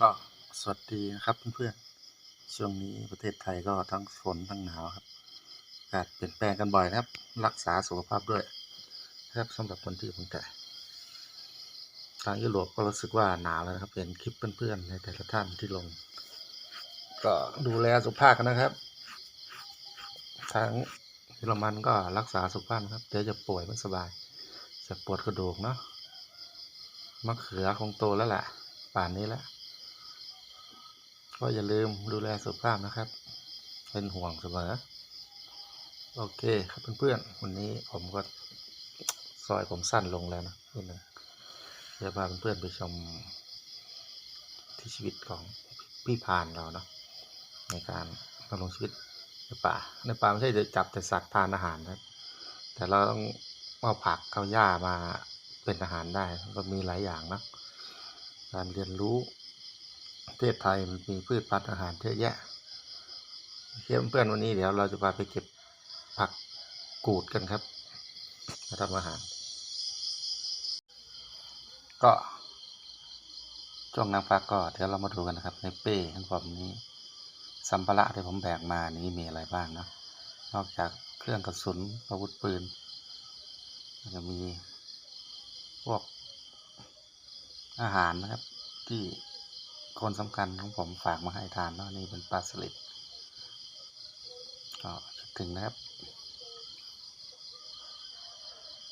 ก็สวัสดีนะครับเพื่อนๆ ช่วงนี้ประเทศไทยก็ทั้งฝนทั้งหนาวครับอากาศเปลี่ยนแปลงกันบ่อยนะครับ รักษาสุขภาพด้วยนะครับสำหรับคนที่เพิ่งแก่ทางยุโรปก็รู้สึกว่าหนาวแล้วนะครับเห็นคลิปเพื่อนๆในแต่ละท่านที่ลง ก็ดูแลสุขภาพกันนะครับ ทางเยอรมันก็รักษาสุขภาพครับเดี๋ยวจะป่วยไม่สบายจะปวดกระดูกเนาะมะเขือคงโตแล้วแหละป่านนี้แล้ว ก็อย่าลืมดูแลสุขภาพนะครับ เป็นห่วงเสมอ โอเคครับเพื่อนๆ วันนี้ผมก็ซอยผมสั้นลงแล้วนะนิดนึงเดี๋ยวพาเพื่อนๆไปชมที่ชีวิตของพี่พานเราเนาะในการดำรงชีวิตในป่า ในป่าไม่ใช่จะจับแต่สัตว์ทานอาหารนะแต่เราต้องเอาผักเอาหญ้ามาเป็นอาหารได้ ก็มีหลายอย่างนะการเรียนรู้ ประเทศไทยมันมีพืชพันธุ์อาหารเยอะแยะเพื่อนเพื่อนๆวันนี้เดี๋ยวเราจะพาไปเก็บผักกูดกันครับมาทำอาหาร ก็ช่วงน้ำพักก็เดี๋ยวเรามาดูกันนะครับ ในเป้ของผมนี้ สัมภาระที่ผมแบกมานี้มีอะไรบ้างเนะนอกจากเครื่องกระสุนอาวุธปืนจะมีพวกอาหารนะครับที่ คนสำคัญของผมฝากมาให้ทานเนาะนี่เป็นปลาสลิดก็ถึงนะครับ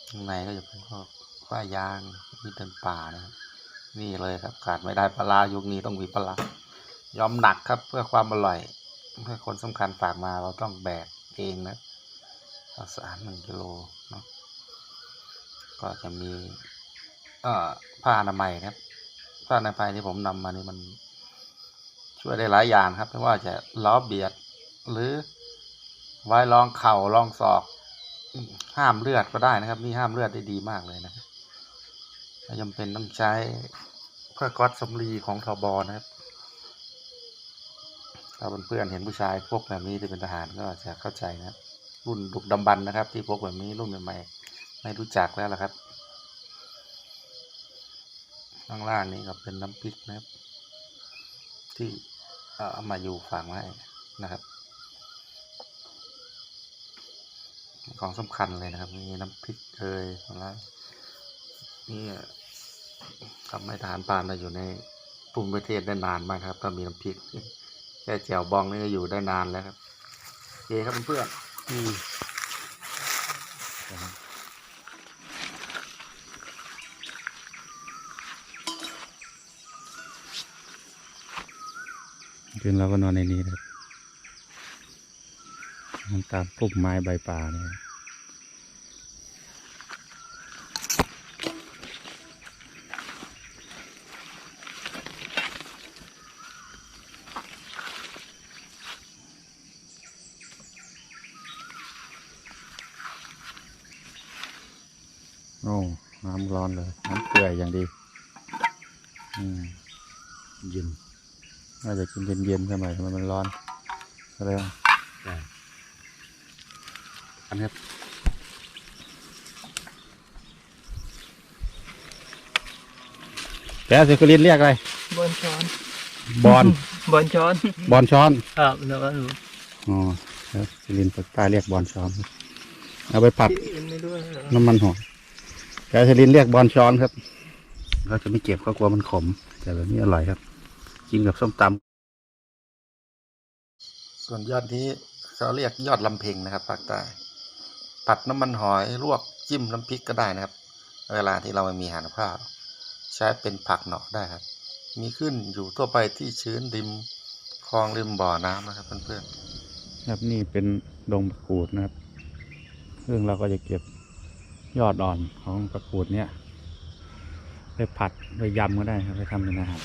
ข้างในก็จะเป็นพวกฝ้ายางมีเดินป่านะครับนี่เลยครับขาดไม่ได้ปลาร้ายุคนี้ต้องมีปลาร้ายอมหนักครับเพื่อความอร่อยเพื่อคนสำคัญฝากมาเราต้องแบกเองนะข้าวสารหนึ่งกิโลเนาะก็จะมีเอ่อผ้าอนามัยนะครับ ผ้าอนามัยที่ผมนำมานี่มันช่วยได้หลายอย่างครับไม่ว่าจะล้อเบียด หรือไว้รองเข่ารองศอก ห้ามเลือดก็ได้นะครับ นี่ห้ามเลือดได้ดีมากเลยนะครับไม่จำเป็นต้องใช้เพื่อก๊อตสำลีของทบนะครับถ้าเพื่อนเห็นผู้ชายพวกแบบนี้ที่เป็นทหารก็จะเข้าใจนะรุ่นดุกดำบรรพ์นะครับ ที่พวกแบบนี้รุ่นใหม่ๆไม่รู้จักแล้วล่ะครับ ข้างล่างนี้ก็เป็นน้ำพริกนะครับ ที่เอามาอยู่ฝากไว้นะครับ ของสำคัญเลยนะครับ มีน้ำพริกเอยแล้วนี่ทำให้ทหารพรานเราอยู่ในภูมิประเทศได้นานมากครับถ้ามีน้ำพริกแค่แจ่วบองนี่ก็อยู่ได้นานแล้วครับ โอเคครับเพื่อนอืม คืนเราก็นอนในนี้นะครับมันตามพุ่มไม้ใบป่าเนี่ยโอ้น้ำร้อนเลย น้ำเกลืออย่างดี อืมเย็น น่าจะกินเย็นๆสมัยทำไมมันร้อนอะไรวะอันนี้แกสิคลินเรียกอะไร บอลช้อน บอล บอลช้อน บอลช้อน ครับแล้วก็หนูอ๋อครับสิรินปากใต้เรียกบอลช้อน เอาไปผัดที่อื่นไม่ด้วยเหรอน้ำมันหอยแกสิรินเรียกบอลช้อนครับเขาจะไม่เก็บเขากลัวมันขม แต่แบบนี้อร่อยครับ กินกับส้มตำส่วนยอดนี้เขาเรียกยอดลำเพ็งนะครับภาคใต้ผัดน้ำมันหอยลวกจิ้มน้ำพริกก็ได้นะครับ เวลาที่เราไม่มีอาหารข้าวใช้เป็นผักเหนาะได้ครับ มีขึ้นอยู่ทั่วไปที่ชื้นริมคลองริมบ่อน้ำนะครับเพื่อนๆครับนี่เป็นดงประกูดนะครับซึ่งเราก็จะเก็บยอดอ่อนของประกูดเนี่ยไปผัดไปยำก็ได้ครับไปทำเป็นอาหาร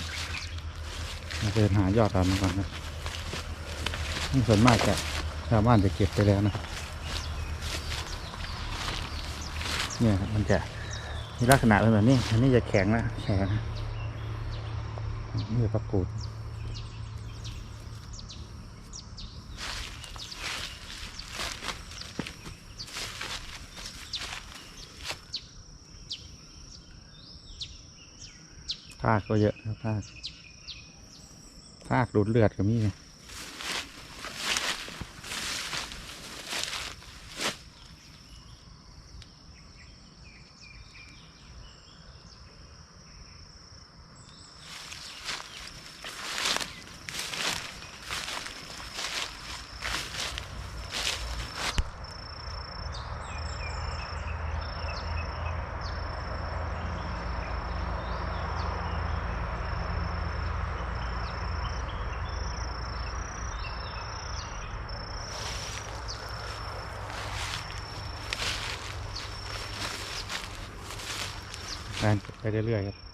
เราไปหายอดอ่อนมาก่อนนะนี่ส่วนมากจะชาวบ้านจะเก็บไปแล้วนะ เนี่ยครับมันจะมีลักษณะเป็นแบบนี้ อันนี้จะแข็งนะแข็งนะนี่คือประกูดภาคก็เยอะครับภาค ภาคดูดเลือดก็มี งารไปเรื่อยๆครับ